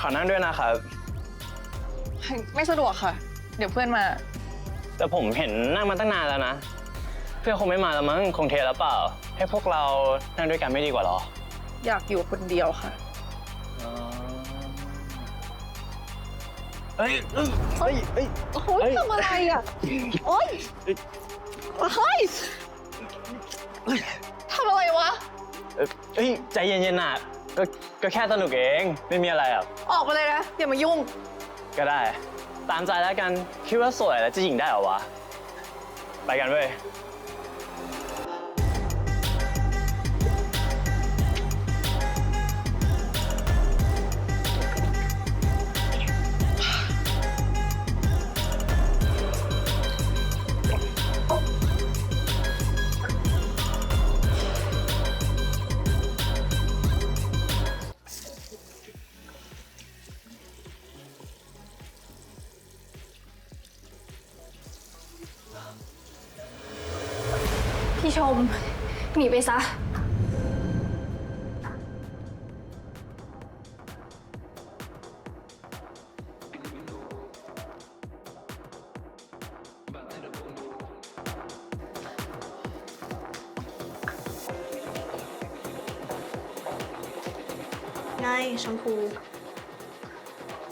ขอนั่งด้วยนะครับ ไม่สะดวกค่ะ เดี๋ยวเพื่อนมา แต่ผมเห็นนั่งมาตั้งนานแล้วนะ เพื่อนคงไม่มาแล้วมั้งคงเทแล้วเปล่า ให้พวกเรานั่งด้วยกันไม่ดีกว่าเหรอ อยากอยู่คนเดียวค่ะเฮ้ยเอ้ยเฮ้ยเฮ้ย โอ้โหเฮ้ย ทำอะไรอะ โอ๊ยเฮ้ยทำอะไรวะเฮ้ยใจเย็นๆน่ะ ก็ก็แค่สนุกเองไม่มีอะไรอะออกไปเลยนะอย่ามายุ่ง ก็ได้ ตามใจแล้วกันคิดว่าสวยแล้วจะหญิงได้เหรอวะ ไปกันเว้ย พี่ชม หนีไปซะ ไงชมพู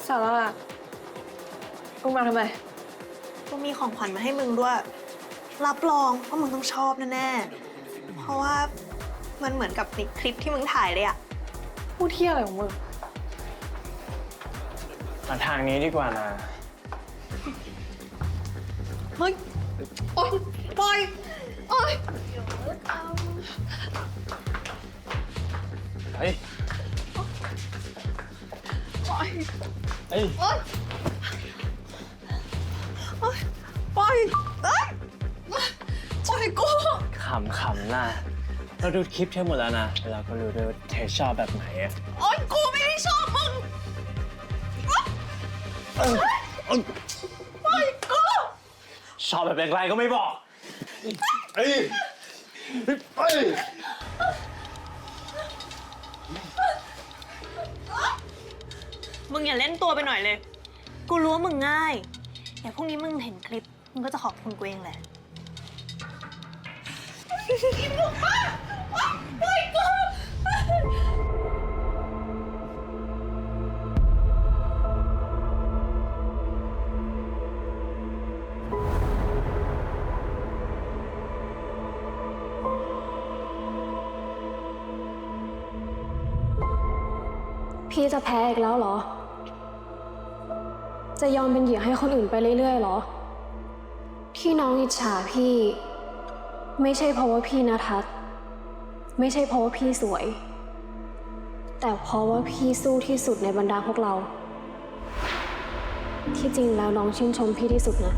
สาระมึงมาทำไม กูมีของขวัญมาให้มึงด้วย รับรองว่ามึงต้องชอบแน่ๆ เพราะว่ามันเหมือนกับในคลิปที่มึงถ่ายเลยอะพูดเที่ยอะไรของมึง มาทางนี้ดีกว่านะเฮ้ย โอ๊ยปล่อย โอ๊ย เฮ้ยปล่อยเฮ้ย โอ๊ย ขำขำน่ะเราดูคลิปเธอหมดแล้วนะเราก็รู้ด้วยว่าเธอชอบแบบไหนอะโอ๊ยกูไม่ได้ชอบมึงปล่อยกูชอบแบบแรงๆก็ไม่บอกเฮ้ยเฮ้ยมึงอย่าเล่นตัวไปหน่อยเลย กูรู้ว่ามึงง่าย แต่พรุ่งนี้มึงเห็นคลิป มึงก็จะขอบคุณกูเองแหละ พี่จะแพ้อีกแล้วเหรอ จะยอมเป็นเหยื่อให้คนอื่นไปเรื่อยๆเหรอ ที่น้องอิจฉาพี่ ไม่ใช่เพราะว่าพี่นะทัศน์ไม่ใช่เพราะว่าพี่สวย แต่เพราะว่าพี่สู้ที่สุดในบรรดาพวกเรา ที่จริงแล้วน้องชื่นชมพี่ที่สุดนะ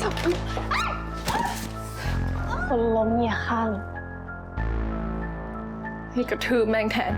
สับคนล้มอย่าข้างนี่กระทืบแม่งแทน